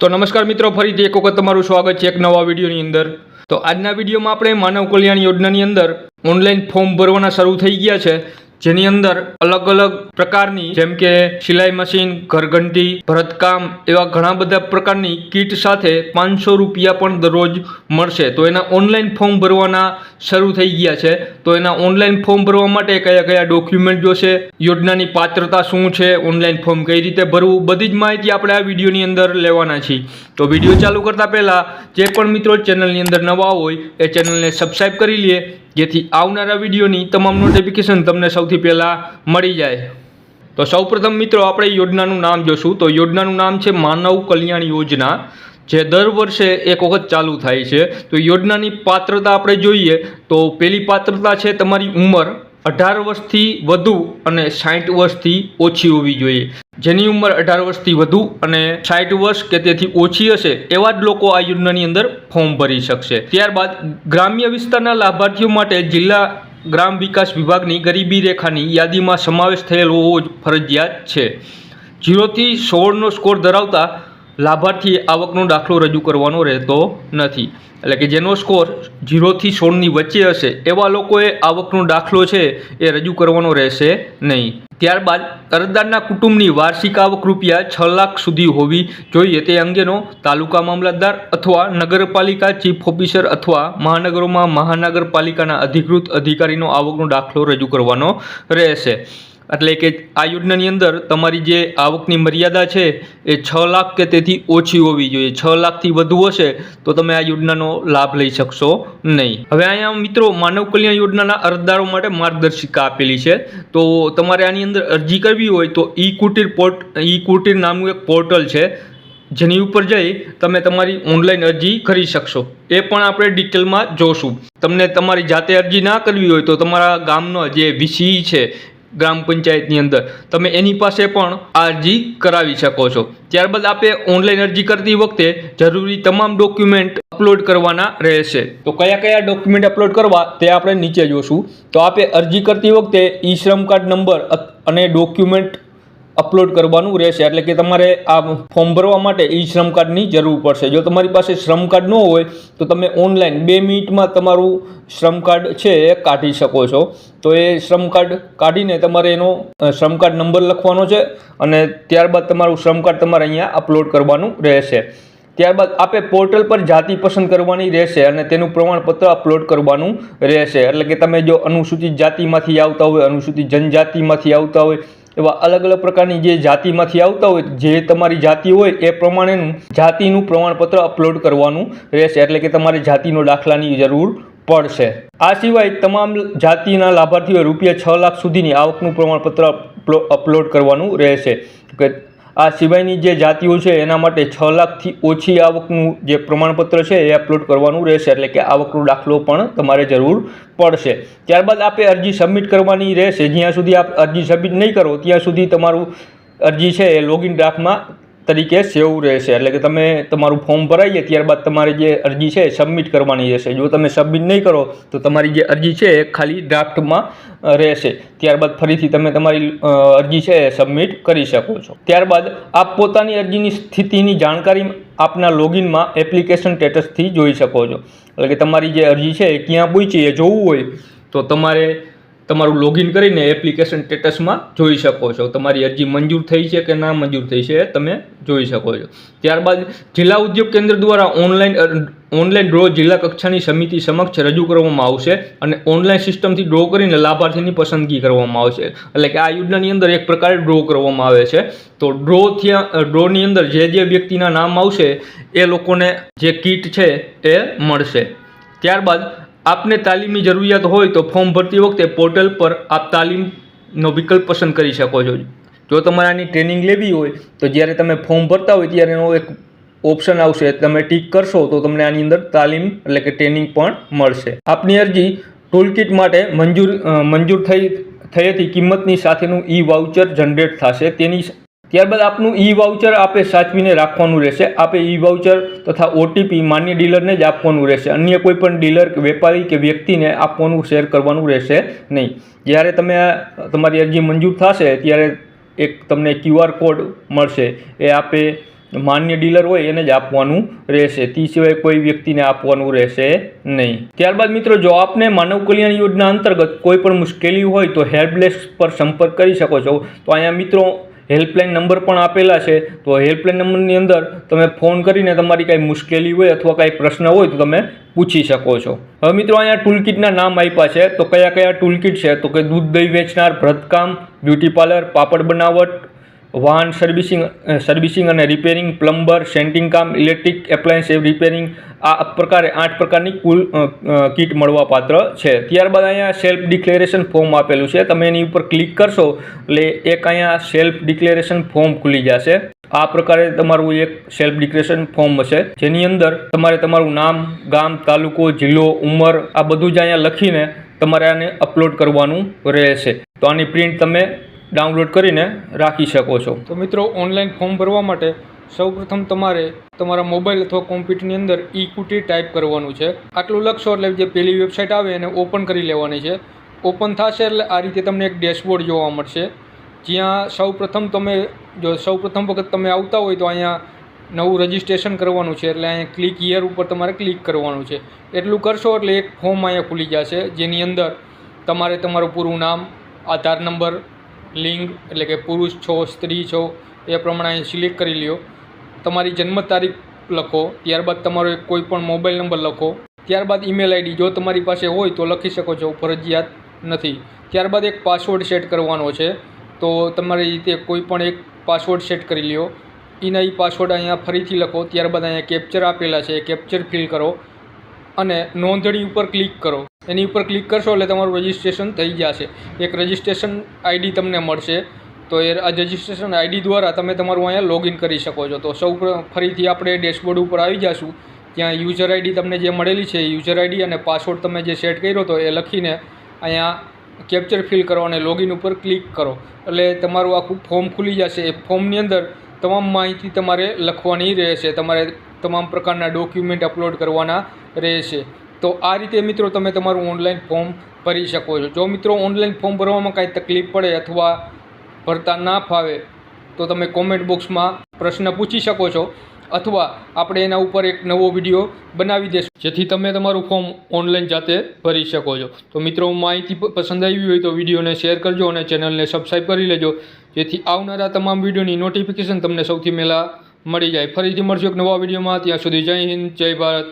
તો નમસ્કાર મિત્રો ફરીથી એક વખત તમારું સ્વાગત છે એક નવા વિડીયોની અંદર. તો આજના વિડીયોમાં આપણે માનવ કલ્યાણ યોજનાની અંદર ઓનલાઈન ફોર્મ ભરવાના શરૂ થઈ ગયા છે. જેની અંદર અલગ અલગ પ્રકારની જેમ કે સિલાઈ મશીન, ઘરઘંટી, ભરતકામ એવા ઘણા બધા પ્રકારની કીટ સાથે પાંચસો રૂપિયા પણ દરરોજ મળશે. તો એના ઓનલાઈન ફોર્મ ભરવાના શરૂ થઈ ગયા છે. તો એના ઓનલાઈન ફોર્મ ભરવા માટે કયા કયા ડોક્યુમેન્ટ જોશે, યોજનાની પાત્રતા શું છે, ઓનલાઈન ફોર્મ કઈ રીતે ભરવું, બધી જ માહિતી આપણે આ વિડીયોની અંદર લેવાના છીએ. તો વીડિયો ચાલુ કરતાં પહેલાં જે પણ મિત્રો ચેનલની અંદર નવા હોય, એ ચેનલને સબસ્ક્રાઈબ કરી લે જેથી આવનારા વિડીયોની તમામ નોટિફિકેશન તમને સૌથી પહેલાં મળી જાય. તો સૌપ્રથમ મિત્રો, આપણે યોજનાનું નામ જોશું. તો યોજનાનું નામ છે માનવ કલ્યાણ યોજના, જે દર વર્ષે એક વખત ચાલુ થાય છે. તો યોજનાની પાત્રતા આપણે જોઈએ તો પહેલી પાત્રતા છે તમારી ઉંમર. અઢાર વર્ષથી વધુ અને સાઠ વર્ષથી ઓછી હોવી જોઈએ. જેની ઉંમર અઢાર વર્ષથી વધુ અને સાઠ વર્ષ કે તેથી ઓછી હશે એવા જ લોકો આ યોજનાની અંદર ફોર્મ ભરી શકશે. ત્યારબાદ ગ્રામ્ય વિસ્તારના લાભાર્થીઓ માટે જિલ્લા ગ્રામ વિકાસ વિભાગની ગરીબી રેખાની યાદીમાં સમાવેશ થયેલ હોવો જ ફરજિયાત છે. જીરોથી સોળનો સ્કોર ધરાવતા લાભાર્થીએ આવકનો દાખલો રજૂ કરવાનો રહેતો નથી. એટલે કે જેનો સ્કોર જીરોથી સોળની વચ્ચે હશે, એવા લોકોએ આવકનો દાખલો છે એ રજૂ કરવાનો રહેશે નહીં. ત્યારબાદ અરજદારના કુટુંબની વાર્ષિક આવક રૂપિયા છ લાખ સુધી હોવી જોઈએ. તે અંગેનો તાલુકા મામલતદાર અથવા નગરપાલિકા ચીફ ઓફિસર અથવા મહાનગરોમાં મહાનગરપાલિકાના અધિકૃત અધિકારીનો આવકનો દાખલો રજૂ કરવાનો રહેશે. એટલે કે આ યોજનાની અંદર તમારી જે આવકની મર્યાદા છે એ છ લાખ કે તેથી ઓછી હોવી જોઈએ. છ લાખથી વધુ હશે તો તમે આ યોજનાનો લાભ લઈ શકશો નહીં. હવે અહીંયા મિત્રો માનવ કલ્યાણ યોજનાના અરજદારો માટે માર્ગદર્શિકા આપેલી છે. તો તમારે આની અંદર અરજી કરવી હોય તો ઈ કુટીર પોર્ટ, ઈ કુટીર નામનું એક પોર્ટલ છે. જેની ઉપર જઈ તમે તમારી ઓનલાઈન અરજી કરી શકશો. એ પણ આપણે ડિટેલમાં જોશું. તમને તમારી જાતે અરજી ના કરવી હોય તો તમારા ગામનો જે વીસી છે ગ્રામ પંચાયતની અંદર. તમે એની પાસે પણ અરજી કરાવી શકો છો. ત્યારબાદ આપે ઓનલાઈન અરજી કરતી વખતે જરૂરી તમામ ડોક્યુમેન્ટ અપલોડ કરવાના રહેશે. તો કયા કયા ડોક્યુમેન્ટ અપલોડ કરવા તે આપણે નીચે જોશું. તો આપે અરજી કરતી વખતે ઈ શ્રમ કાર્ડ નંબર અને ડોક્યુમેન્ટ અપલોડ કરવાનું રહેશે. એટલે કે તમારે આ ફોર્મ ભરવા માટે ઈ શ્રમ કાર્ડની જરૂર પડશે. જો તમારી પાસે શ્રમ કાર્ડ ન હોય, તો તમે ઓનલાઈન બે મિનિટમાં તમારું શ્રમ કાર્ડ છે એ કાઢી શકો છો. તો એ શ્રમ કાર્ડ કાઢીને તમારે એનો શ્રમ કાર્ડ નંબર લખવાનો છે અને ત્યારબાદ તમારું શ્રમ કાર્ડ તમારે અહીંયા અપલોડ કરવાનું રહેશે. ત્યારબાદ આપે પોર્ટલ પર જાતિ પસંદ કરવાની રહેશે અને તેનું પ્રમાણપત્ર અપલોડ કરવાનું રહેશે. એટલે કે તમે જો અનુસૂચિત જાતિમાંથી આવતા હોય, અનુસૂચિત જનજાતિમાંથી આવતા હોય એવા અલગ અલગ પ્રકારની જે જાતિમાંથી આવતા હોય, જે તમારી જાતિ હોય, એ પ્રમાણેનું જાતિનું પ્રમાણપત્ર અપલોડ કરવાનું રહેશે. એટલે કે તમારે જાતિનો દાખલાની જરૂર પડશે. આ સિવાય તમામ જાતિના લાભાર્થીઓ રૂપિયા છ લાખ સુધીની આવકનું પ્રમાણપત્ર અપલોડ કરવાનું રહેશે. કે આ સિવાયની જે જાતિઓ છે, એના માટે છ લાખથી ઓછી આવકનું જે પ્રમાણપત્ર છે, એ અપલોડ કરવાનું રહેશે. એટલે કે આવકનો દાખલો પણ તમારે જરૂર પડશે. ત્યારબાદ આપે અરજી સબમિટ કરવાની રહેશે. જ્યાં સુધી આપ અરજી સબમિટ નહીં કરો, ત્યાં સુધી તમારું અરજી છે, એ લોગિન ડ્રાફ્ટમાં તરીકે સેવ રહેશે. એટલે કે તમે તમારું ફોર્મ ભરાઈએ ત્યારબાદ તમારી જે અરજી છે સબમિટ કરવાની રહેશે. જો તમે સબમિટ નહીં કરો, તો તમારી જે અરજી છે એ ખાલી ડ્રાફ્ટમાં રહેશે. ત્યારબાદ ફરીથી તમે તમારી અરજી છે સબમિટ કરી શકો છો. ત્યારબાદ આપ પોતાની અરજીની સ્થિતિની જાણકારી આપના લોગિનમાં એપ્લિકેશન સ્ટેટસથી જોઈ શકો છો. એટલે કે તમારી જે અરજી છે એ ક્યાં પહોંચી એ જોવું હોય, તો તમારે તમારું લોગિન કરીને એપ્લિકેશન સ્ટેટસમાં જોઈ શકો છો. તમારી અરજી મંજૂર થઈ છે કે ના મંજૂર થઈ છે તમે જોઈ શકો છો. ત્યારબાદ જિલ્લા ઉદ્યોગ કેન્દ્ર દ્વારા ઓનલાઈન ઓનલાઈન ડ્રો જિલ્લા કક્ષાની સમિતિ સમક્ષ રજૂ કરવામાં આવશે અને ઓનલાઈન સિસ્ટમથી ડ્રો કરીને લાભાર્થીની પસંદગી કરવામાં આવશે. એટલે કે આ યોજનાની અંદર એક પ્રકારે ડ્રો કરવામાં આવે છે. તો ડ્રો થયા ડ્રોની અંદર જે જે વ્યક્તિના નામ આવશે એ લોકોને જે કીટ છે એ મળશે. ત્યારબાદ આપને તાલીમની જરૂરિયાત હોય તો ફોર્મ ભરતી વખતે પોર્ટલ પર આપ તાલીમનો વિકલ્પ પસંદ કરી શકો છો. જો તમારે આની ટ્રેનિંગ લેવી હોય તો જ્યારે તમે ફોર્મ ભરતા હોય ત્યારે એનો એક ઓપ્શન આવશે. તમે ટીક કરશો તો તમને આની અંદર તાલીમ એટલે કે ટ્રેનિંગ પણ મળશે. આપની અરજી ટૂલકિટ માટે મંજૂર મંજૂર થઈ થઈ હતી. કિંમતની સાથેનું ઈ વાઉચર જનરેટ થશે. તેની ત્યારબાદ આપનું ઈ વાઉચર આપે સાચવીને રાખવાનું રહેશે. આપે ઈ વાઉચર તથા ઓટીપી માન્ય ડીલરને જ આપવાનું રહેશે. અન્ય કોઈ પણ ડીલર વેપારી કે વ્યક્તિને આપવાનું, શેર કરવાનું રહેશે નહીં. જ્યારે તમે તમારી અરજી મંજૂર થશે, ત્યારે એક તમને ક્યુઆર કોડ મળશે. એ આપે માન્ય ડીલર હોય એને જ આપવાનું રહેશે. તે સિવાય કોઈ વ્યક્તિને આપવાનું રહેશે નહીં. ત્યારબાદ મિત્રો, જો આપને માનવ કલ્યાણ યોજના અંતર્ગત કોઈ પણ મુશ્કેલી હોય તો હેલ્પલેસ પર સંપર્ક કરી શકો છો. તો અહીંયા મિત્રો હેલ્પલાઇન નંબર પણ આપેલા છે, તો હેલ્પલાઇન નંબરની અંદર તમે ફોન કરીને તમારી કાંઈ મુશ્કેલી હોય અથવા કાંઈ પ્રશ્ન હોય તો તમે પૂછી શકો છો. હવે મિત્રો, અહીંયા ટૂલકીટના નામ આપ્યા છે, તો કયા કયા ટૂલકીટ છે? તો કે દૂધ દહીં વેચનાર, ભરતકામ, બ્યુટી પાર્લર, પાપડ બનાવટ વાહન સર્વિસિંગ સર્વિસિંગ અને રિપેરિંગ, પ્લમ્બર, સેન્ટિંગ કામ, ઇલેક્ટ્રિક એપ્લાયન્સ રિપેરિંગ, આ પ્રકારે આઠ પ્રકારની કુલ કીટ મળવા પાત્ર છે. ત્યારબાદ અહીંયા સેલ્ફ ડિક્લેરેશન ફોર્મ આપેલું છે. તમે એની ઉપર ક્લિક કરશો, એટલે એક અહીંયા સેલ્ફ ડિક્લેરેશન ફોર્મ ખુલી જશે. આ પ્રકારે તમારું એક સેલ્ફ ડિક્લેરેશન ફોર્મ હશે. જેની અંદર તમારે તમારું નામ, ગામ, તાલુકો, જિલ્લો, ઉંમર, આ બધું જ અહીંયા લખીને તમારે આને અપલોડ કરવાનું રહેશે. તો આની પ્રિન્ટ તમે ડાઉનલોડ કરીને રાખી શકો છો. તો મિત્રો, ઓનલાઈન ફોર્મ ભરવા માટે સૌપ્રથમ તમારે તમારા મોબાઈલ અથવા કોમ્પ્યુટરની અંદર ઇક્વિટી ટાઈપ કરવાનું છે. આટલું લખશો એટલે જે પેલી વેબસાઇટ આવે એને ઓપન કરી લેવાની છે. ઓપન થશે એટલે આ રીતે તમને એક ડેશબોર્ડ જોવા મળશે. જ્યાં સૌપ્રથમ તમે જો સૌપ્રથમ વખત તમે આવતા હોય તો અહીંયા નવું રજિસ્ટ્રેશન કરવાનું છે એટલે અહીંયા ક્લિક યર ઉપર તમારે ક્લિક કરવાનું છે. એટલું કરશો એટલે એક ફોર્મ અહીંયા ખુલી જશે. જેની અંદર તમારે તમારું પૂરું નામ, આધાર નંબર લિંગ એટલે કે પુરુષ છો, સ્ત્રી છો, એ પ્રમાણે અહીં સિલેક્ટ કરી લ્યો. તમારી જન્મ તારીખ લખો, ત્યારબાદ તમારો કોઈ પણ મોબાઈલ નંબર લખો. ત્યારબાદ ઈમેલ આઈડી જો તમારી પાસે હોય તો લખી શકો છો, ફરજિયાત નથી. ત્યારબાદ એક પાસવર્ડ સેટ કરવાનો છે, તો તમારી રીતે કોઈ પણ એક પાસવર્ડ સેટ કરી લ્યો. એના એ પાસવર્ડ અહીંયા ફરીથી લખો, ત્યારબાદ અહીંયા કેપ્ચર આપેલા છે, એ કેપ્ચર ફિલ કરો. અને નોંધણી ઉપર ક્લિક કરો. એની ઉપર ક્લિક કરશો એટલે તમારું રજિસ્ટ્રેશન થઈ જશે. એક રજિસ્ટ્રેશન આઈડી તમને મળશે. તો એ આ રજિસ્ટ્રેશન આઈડી દ્વારા તમે તમારું અહીંયા લોગિન કરી શકો છો. તો સૌ ફરીથી આપણે ડેશબોર્ડ ઉપર આવી જશું. ત્યાં યુઝર આઈડી તમને જે મળેલી છે યુઝર આઈડી અને પાસવર્ડ તમે જે સેટ કર્યો હતો એ લખીને અહીંયા કેપ્ચર ફિલ કરો અને લોગિન ઉપર ક્લિક કરો. એટલે તમારું આખું ફોર્મ ખુલી જશે. એ ફોર્મની અંદર તમામ માહિતી તમારે લખવાની રહેશે. તમારે તમામ પ્રકારના ડોક્યુમેન્ટ અપલોડ કરવાના રહેશે. તો આ રીતે મિત્રો તમે તમારું ઓનલાઈન ફોર્મ ભરી શકો છો. જો મિત્રો ઓનલાઈન ફોર્મ ભરવામાં કાંઈ તકલીફ પડે અથવા ભરતા ના ફાવે, તો તમે કોમેન્ટ બોક્સમાં પ્રશ્ન પૂછી શકો છો અથવા આપણે એના ઉપર એક નવો વીડિયો બનાવી દઈશું જેથી તમે તમારું ફોર્મ ઓનલાઈન જાતે ભરી શકો છો. તો મિત્રો માહિતી પસંદ આવી હોય તો વિડીયોને શેર કરજો અને ચેનલને સબસ્ક્રાઈબ કરી લેજો. જેથી આવનારા તમામ વિડીયોની નોટિફિકેશન તમને સૌથી પહેલાં મળી જાય. ફરીથી મળશું એક નવા વિડીયોમાં ત્યાં સુધી જય હિન્દ, જય ભારત.